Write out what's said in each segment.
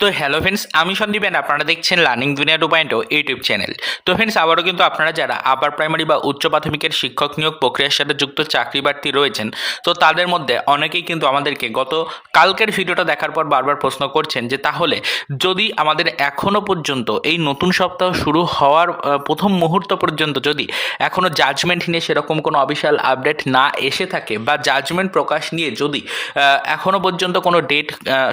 তো hello friends আমি সন্দীপেন আপনারা দেখছেন learning Duniya two point YouTube channel তো ফ্রেন্ডস আবারও কিন্তু আপনারা যারা আপার প্রাইমারি বা উচ্চ প্রাথমিকের শিক্ষক নিয়োগ প্রক্রিয়ার সাথে যুক্ত চাকরি প্রার্থী রয়েছেন, তো তাদের মধ্যে অনেকেই কিন্তু আমাদেরকে গত কালকের ভিডিওটা দেখার পর বারবার প্রশ্ন করছেন যে, তাহলে যদি আমাদের এখনও পর্যন্ত এই নতুন সপ্তাহ শুরু হওয়ার প্রথম মুহূর্ত পর্যন্ত যদি এখনও জাজমেন্ট নিয়ে সেরকম কোনো অফিসিয়াল আপডেট না এসে থাকে বা জাজমেন্ট প্রকাশ নিয়ে যদি এখনও পর্যন্ত কোনো ডেট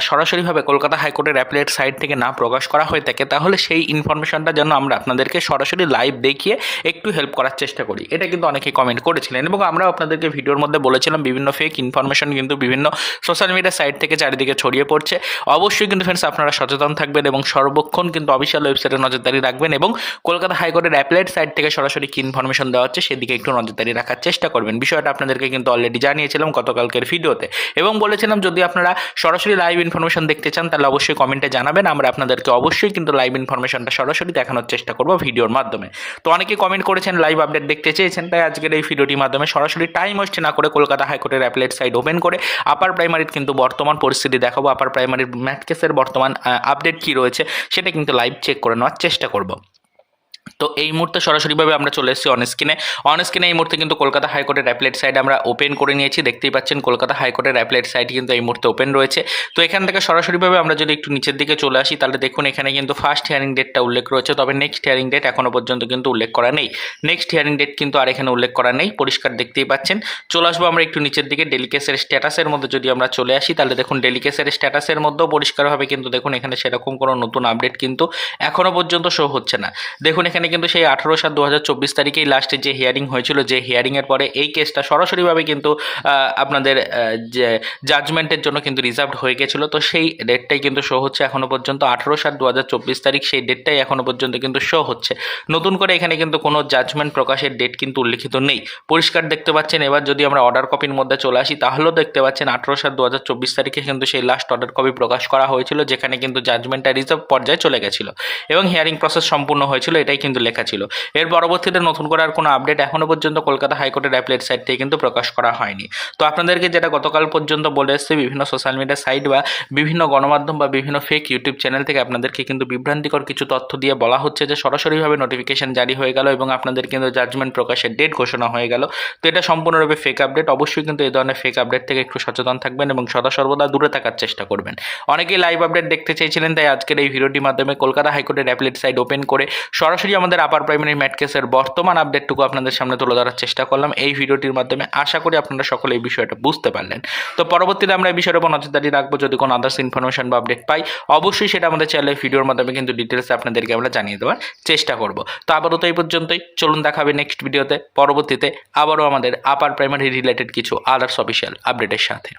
সরাসরিভাবে কলকাতা হাইকোর্টের অ্যাপলেট সাইট থেকে না প্রকাশ করা হয়ে থাকে, তাহলে সেই ইনফরমেশনটা যেন আমরা আপনাদেরকে সরাসরি লাইভ দেখিয়ে একটু হেল্প করার চেষ্টা করি। এটা কিন্তু অনেকে কমেন্ট করেছিলেন এবং আমরা আপনাদেরকে ভিডিওর মধ্যে বলেছিলাম, বিভিন্ন ফেক ইনফরমেশন কিন্তু বিভিন্ন সোশ্যাল মিডিয়া সাইট থেকে চারিদিকে ছড়িয়ে পড়ছে। অবশ্যই কিন্তু ফ্রেন্ডস আপনারা সচেতন থাকবেন এবং সর্বক্ষণ কিন্তু অফিসিয়াল ওয়েবসাইটে নজরদারি রাখবেন এবং কলকাতা হাইকোর্টের অ্যাপলেট সাইট থেকে সরাসরি কি ইনফরমেশন দেওয়া হচ্ছে সেদিকে একটু নজরদারি রাখার চেষ্টা করবেন। বিষয়টা আপনাদেরকে কিন্তু অলরেডি জানিয়েছিলাম গতকালকের ভিডিওতে এবং বলেছিলাম যদি আপনারা সরাসরি লাইভ ইনফরমেশন দেখতে চান, তাহলে অবশ্যই কমেন্টে জানাবেন, আমরা আপনাদেরকে অবশ্যই কিন্তু লাইভ ইনফরমেশনটা সরাসরি দেখানোর চেষ্টা করব ভিডিওর মাধ্যমে। তো অনেকে কমেন্ট করেছেন লাইভ আপডেট দেখতে চেয়েছেন, তাই আজকের এই ভিডিওটির মাধ্যমে সরাসরি টাইম ওয়েস্ট না করে কলকাতা হাইকোর্টের অ্যাপলেট সাইট ওপেন করে আপার প্রাইমারির কিন্তু বর্তমান পরিস্থিতি দেখাবো আপার প্রাইমারির ম্যাথ কেসের বর্তমান আপডেট কী রয়েছে, সেটা কিন্তু লাইভ চেক করে নেওয়ার চেষ্টা করব। তো এই মুহূর্তে সরাসরিভাবে আমরা চলে এসেছি অনস্ক্রিনে। অনস্ক্রিনে এই মুহূর্তে কিন্তু কলকাতা হাইকোর্টের অ্যাপলেট সাইট আমরা ওপেন করে নিয়েছি। দেখতেই পাচ্ছেন কলকাতা হাইকোর্টের অ্যাপলেট সাইট কিন্তু এই মুহূর্তে ওপেন রয়েছে। তো এখান থেকে সরাসরিভাবে আমরা যদি একটু নিচের দিকে চলে আসি, তাহলে দেখুন এখানে কিন্তু ফার্স্ট হিয়ারিং ডেটটা উল্লেখ রয়েছে। তবে নেক্সট হিয়ারিং ডেট এখনও পর্যন্ত কিন্তু উল্লেখ করা নেই। নেক্সট হিয়ারিং ডেট কিন্তু আর এখানে উল্লেখ করা নেই। পরিষ্কার দেখতেই পাচ্ছেন। চলে আসব আমরা একটু নিচের দিকে ডেলিকেসের স্ট্যাটাসের মধ্যে যদি আমরা চলে আসি, তাহলে দেখুন ডেলিকেসের স্ট্যাটাসের মধ্যেও পরিষ্কারভাবে কিন্তু দেখুন এখানে সেরকম কোনো নতুন আপডেট কিন্তু এখনও পর্যন্ত শো হচ্ছে না। দেখুন এখানে কিন্তু সেই আঠারো সাত দু হাজার চব্বিশ তারিখেই লাস্টে যে হিয়ারিং হয়েছিল, যে হিয়ারিংয়ের পরে এই কেসটা সরাসরিভাবে কিন্তু আপনাদের যে জাজমেন্টের জন্য কিন্তু রিজার্ভড হয়ে গেছিল। তো সেই ডেটটাই কিন্তু শো হচ্ছে এখনও পর্যন্ত। আঠারো সাত দু হাজার চব্বিশ তারিখ সেই ডেটটাই এখনও পর্যন্ত কিন্তু শো হচ্ছে। নতুন করে এখানে কিন্তু কোনো জাজমেন্ট প্রকাশের ডেট কিন্তু উল্লিখিত নেই। পরিষ্কার দেখতে পাচ্ছেন, এবার যদি আমরা অর্ডার কপির মধ্যে চলে আসি, তাহলেও দেখতে পাচ্ছেন আঠারো সাত দু হাজার চব্বিশ তারিখে কিন্তু সেই লাস্ট অর্ডার কপি প্রকাশ করা হয়েছিল, যেখানে কিন্তু জাজমেন্টটা রিজার্ভ পর্যায়ে চলে গেছিল। এবং হিয়ারিং প্রসেস সম্পূর্ণ হয়েছিল। এটাই কিন্তু লেখা ছিল। এর পরবর্তীতে নতুন করে আর কোনো আপডেট এখনও পর্যন্ত কলকাতা হাইকোর্টের অ্যাপলেট সাইট থেকে কিন্তু প্রকাশ করা হয়নি। তো আপনাদেরকে যেটা গতকাল পর্যন্ত বলে এসছে, বিভিন্ন সোশ্যাল মিডিয়া সাইট বা বিভিন্ন গণমাধ্যম বা বিভিন্ন ফেক ইউটিউব চ্যানেল থেকে আপনাদেরকে কিন্তু বিভ্রান্তিকর কিছু তথ্য দিয়ে বলা হচ্ছে যে সরাসরিভাবে নোটিফিকেশন জারি হয়ে গেল এবং আপনাদের কিন্তু জাজমেন্ট প্রকাশের ডেট ঘোষণা হয়ে গেল। তো এটা সম্পূর্ণরূপে ফেক আপডেট অবশ্যই কিন্তু এই ধরনের ফেক আপডেট থেকে একটু সচেতন থাকবেন এবং সদা সর্বদা দূরে থাকার চেষ্টা করবেন। অনেকেই লাইভ আপডেট দেখতে চেয়েছিলেন, তাই আজকের এই ভিডিওটির মাধ্যমে কলকাতা হাইকোর্টের অ্যাপলেট সাইট ওপেন করে সরাসরি আমাদের আপার প্রাইমারি ম্যাট কেসের বর্তমান আপডেটটুকু আপনাদের সামনে তুলে ধরার চেষ্টা করলাম। এই ভিডিওটির মাধ্যমে আশা করি আপনারা সকলে এই বিষয়টা বুঝতে পারলেন। তো পরবর্তীতে আমরা এই বিষয়ের উপর নজরদারি রাখব। যদি কোনো আদার্স ইনফরমেশন বা আপডেট পাই, অবশ্যই সেটা আমাদের চ্যানেলের ভিডিওর মাধ্যমে কিন্তু ডিটেলসে আপনাদেরকে আমরা জানিয়ে দেওয়ার চেষ্টা করব। তো আপাতত এই পর্যন্তই। চলুন দেখাবে নেক্সট ভিডিওতে পরবর্তীতে আবারও আমাদের আপার প্রাইমারি রিলেটেড কিছু আদার্স অফিসিয়াল আপডেটের সাথে।